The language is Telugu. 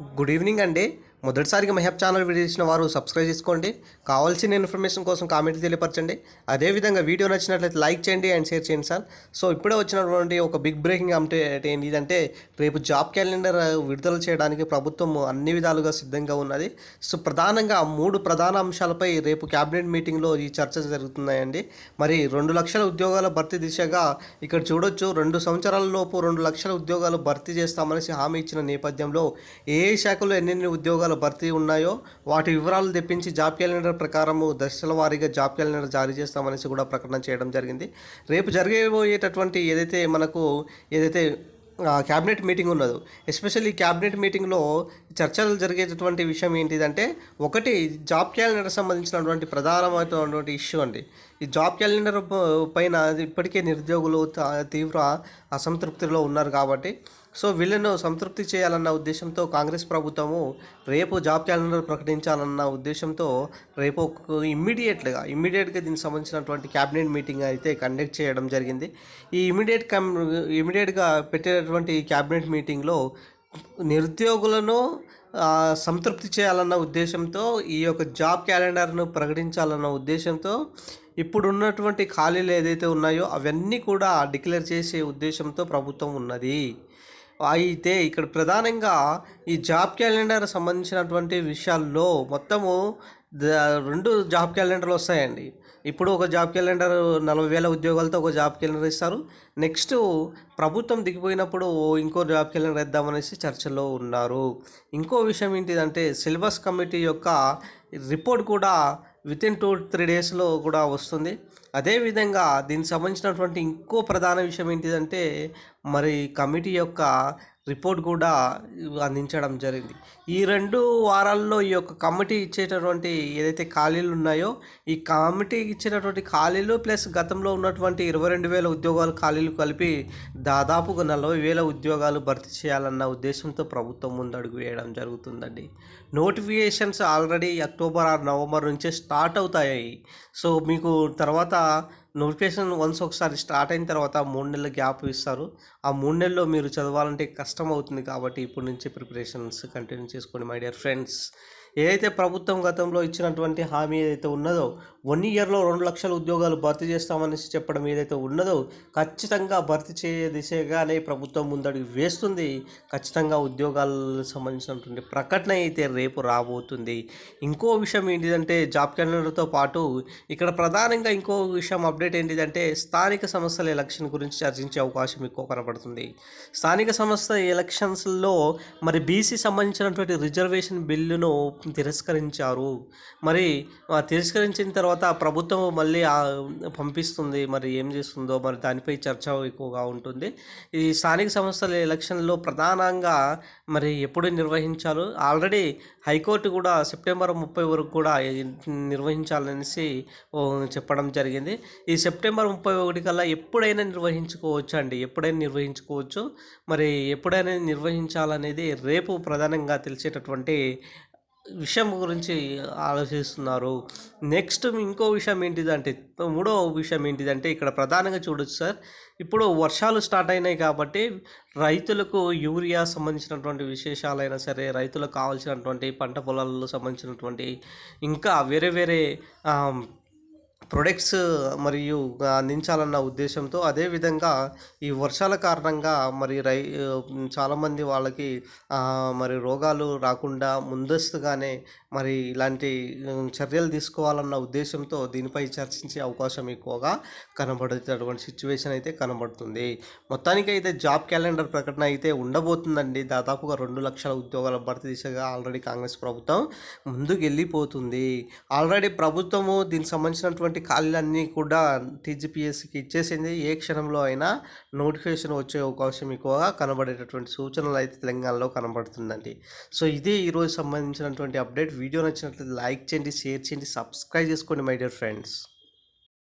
గుడ్ ఈవినింగ్ అండి. మొదటిసారిగా మెహబ్ ఛానల్ వీడియో ఇచ్చిన వారు సబ్స్క్రైబ్ చేసుకోండి. కావాల్సిన ఇన్ఫర్మేషన్ కోసం కామెంట్ తెలియపరచండి. అదేవిధంగా వీడియో నచ్చినట్లయితే లైక్ చేయండి అండ్ షేర్ చేయండి సార్. సో ఇప్పుడే వచ్చినటువంటి ఒక బిగ్ బ్రేకింగ్ అప్డేట్ ఏంటిదంటే రేపు జాబ్ క్యాలెండర్ విడుదల చేయడానికి ప్రభుత్వం అన్ని విధాలుగా సిద్ధంగా ఉన్నది. సో ప్రధానంగా మూడు ప్రధాన అంశాలపై రేపు క్యాబినెట్ మీటింగ్లో ఈ చర్చ జరుగుతున్నాయండి. మరి రెండు లక్షల ఉద్యోగాల భర్తీ దిశగా ఇక్కడ చూడొచ్చు. రెండు సంవత్సరాల లోపు రెండు లక్షల ఉద్యోగాలు భర్తీ చేస్తామనేసి హామీ ఇచ్చిన నేపథ్యంలో ఏ శాఖలో ఎన్నెన్ని ఉద్యోగాలు భర్తీ ఉన్నాయో వాటి వివరాలు తెప్పించి జాబ్ క్యాలెండర్ ప్రకారము దశల వారీగా జాబ్ క్యాలెండర్ జారీ చేస్తామనేసి కూడా ప్రకటన చేయడం జరిగింది. రేపు జరగబోయేటటువంటి ఏదైతే మనకు ఏదైతే క్యాబినెట్ మీటింగ్ ఉన్నదో ఎస్పెషల్లీ క్యాబినెట్ మీటింగ్లో చర్చలు జరిగేటటువంటి విషయం ఏంటిదంటే ఒకటి జాబ్ క్యాలెండర్ సంబంధించినటువంటి ప్రధానమైనటువంటి ఇష్యూ అండి. ఈ జాబ్ క్యాలెండర్ పైన ఇప్పటికే నిరుద్యోగులు తీవ్ర అసంతృప్తిలో ఉన్నారు కాబట్టి సో వీళ్ళను సంతృప్తి చేయాలన్న ఉద్దేశంతో కాంగ్రెస్ ప్రభుత్వము రేపు జాబ్ క్యాలెండర్ ప్రకటించాలన్న ఉద్దేశంతో రేపు ఇమ్మీడియట్గా ఇమ్మీడియట్గా దీనికి సంబంధించినటువంటి క్యాబినెట్ మీటింగ్ అయితే కండక్ట్ చేయడం జరిగింది. ఈ ఇమ్మీడియట్ కమ్ ఇమ్మీడియట్గా పెట్టేటటువంటి క్యాబినెట్ మీటింగ్లో నిరుద్యోగులను సంతృప్తి చేయాలన్న ఉద్దేశంతో ఈ యొక్క జాబ్ క్యాలెండర్ను ప్రకటించాలన్న ఉద్దేశంతో ఇప్పుడు ఉన్నటువంటి ఖాళీలు ఏదైతే ఉన్నాయో అవన్నీ కూడా డిక్లేర్ చేసే ఉద్దేశంతో ప్రభుత్వం ఉన్నది. అయితే ఇక్కడ ప్రధానంగా ఈ జాబ్ క్యాలెండర్ సంబంధించినటువంటి విషయాల్లో మొత్తము రెండు జాబ్ క్యాలెండర్లు వస్తాయండి. ఇప్పుడు ఒక జాబ్ క్యాలెండర్ నలభై వేల ఉద్యోగాలతో ఒక జాబ్ క్యాలెండర్ ఇస్తారు. నెక్స్ట్ ప్రభుత్వం దిగిపోయినప్పుడు ఇంకో జాబ్ క్యాలెండర్ ఇద్దామనేసి చర్చలో ఉన్నారు. ఇంకో విషయం ఏంటిదంటే సిలబస్ కమిటీ యొక్క రిపోర్ట్ కూడా విత్ ఇన్ టూ త్రీ డేస్లో కూడా వస్తుంది. అదేవిధంగా దీనికి సంబంధించినటువంటి ఇంకో ప్రధాన విషయం ఏంటిదంటే మరి కమిటీ యొక్క రిపోర్ట్ కూడా అందించడం జరిగింది. ఈ రెండు వారాల్లో ఈ యొక్క కమిటీ ఇచ్చేటటువంటి ఏదైతే ఖాళీలు ఉన్నాయో ఈ కమిటీ ఇచ్చేటటువంటి ఖాళీలు ప్లస్ గతంలో ఉన్నటువంటి ఇరవై రెండు వేల ఉద్యోగాలు ఖాళీలు కలిపి దాదాపుగా నలభై వేల ఉద్యోగాలు భర్తీ చేయాలన్న ఉద్దేశంతో ప్రభుత్వం ముందడుగు వేయడం జరుగుతుందండి. నోటిఫికేషన్స్ ఆల్రెడీ అక్టోబర్ ఆరు నవంబర్ నుంచే స్టార్ట్ అవుతాయి. సో మీకు తర్వాత నోటిఫికేషన్ వన్స్ ఒకసారి స్టార్ట్ అయిన తర్వాత మూడు నెలల గ్యాప్ ఇస్తారు. ఆ మూడు నెలల్లో మీరు చదవాలంటే కష్టం అవుతుంది కాబట్టి ఇప్పటి నుంచి ప్రిపరేషన్స్ కంటిన్యూ చేసుకోండి మై డియర్ ఫ్రెండ్స్ ఏదైతే ప్రభుత్వం గతంలో ఇచ్చినటువంటి హామీ ఏదైతే ఉన్నదో వన్ ఇయర్లో రెండు లక్షల ఉద్యోగాలు భర్తీ చేస్తామనేసి చెప్పడం ఏదైతే ఉన్నదో ఖచ్చితంగా భర్తీ చేయ దిశగానే ప్రభుత్వం ముందడుగు వేస్తుంది. ఖచ్చితంగా ఉద్యోగాలకు సంబంధించినటువంటి ప్రకటన అయితే రేపు రాబోతుంది. ఇంకో విషయం ఏంటిదంటే జాబ్ క్యాలెండర్తో పాటు ఇక్కడ ప్రధానంగా ఇంకో విషయం అప్డేట్ ఏంటిదంటే స్థానిక సంస్థల ఎలక్షన్ గురించి చర్చించే అవకాశం ఎక్కువ కనబడుతుంది. స్థానిక సంస్థ ఎలక్షన్స్లో మరి బీసీ సంబంధించినటువంటి రిజర్వేషన్ బిల్లును తిరస్కరించారు. మరి తిరస్కరించిన తర్వాత ప్రభుత్వం మళ్ళీ పంపిస్తుంది. మరి ఏం చేస్తుందో మరి దానిపై చర్చ ఎక్కువగా ఉంటుంది. ఈ స్థానిక సంస్థల ఎలక్షన్లో ప్రధానంగా మరి ఎప్పుడు నిర్వహించాలో ఆల్రెడీ హైకోర్టు కూడా సెప్టెంబర్ ముప్పై వరకు కూడా నిర్వహించాలనేసి చెప్పడం జరిగింది. ఈ సెప్టెంబర్ ముప్పై ఒకటి కల్లా ఎప్పుడైనా నిర్వహించుకోవచ్చు అండి? ఎప్పుడైనా నిర్వహించుకోవచ్చు? మరి ఎప్పుడైనా నిర్వహించాలనేది రేపు ప్రధానంగా తెలిసేటటువంటి విషయం గురించి ఆలోచిస్తున్నారు. నెక్స్ట్ ఇంకో విషయం ఏంటిదంటే మూడో విషయం ఏంటిదంటే ఇక్కడ ప్రధానంగా చూడొచ్చు సార్. ఇప్పుడు వర్షాలు స్టార్ట్ అయినాయి కాబట్టి రైతులకు యూరియా సంబంధించినటువంటి విశేషాలైనా సరే రైతులకు కావాల్సినటువంటి పంట పొలాల్లో సంబంధించినటువంటి ఇంకా వేరే వేరే ప్రొడక్ట్స్ మరియు అందించాలన్న ఉద్దేశంతో అదేవిధంగా ఈ వర్షాల కారణంగా మరి రై చాలామంది వాళ్ళకి మరి రోగాలు రాకుండా ముందస్తుగానే మరి ఇలాంటి చర్యలు తీసుకోవాలన్న ఉద్దేశంతో దీనిపై చర్చించే అవకాశం ఎక్కువగా కనబడేటటువంటి సిచ్యువేషన్ అయితే కనబడుతుంది. మొత్తానికి అయితే జాబ్ క్యాలెండర్ ప్రకటన అయితే ఉండబోతుందండి. దాదాపుగా రెండు లక్షల ఉద్యోగాల భర్తీ దిశగా ఆల్రెడీ కాంగ్రెస్ ప్రభుత్వం ముందుకు వెళ్ళిపోతుంది ఆల్రెడీ ప్రభుత్వము దీనికి సంబంధించినటువంటి ఖాళీలన్నీ కూడా టీజీపీఎస్సీకి ఇచ్చేసింది. ఏ క్షణంలో అయినా నోటిఫికేషన్ వచ్చే అవకాశం ఎక్కువగా కనబడేటటువంటి సూచనలు అయితే తెలంగాణలో కనబడుతుందండి. సో ఇది ఈరోజు సంబంధించినటువంటి అప్డేట్. వీడియో నచ్చినట్లయితే లైక్ చేయండి షేర్ చేయండి సబ్స్క్రైబ్ చేసుకోండి మై డియర్ ఫ్రెండ్స్.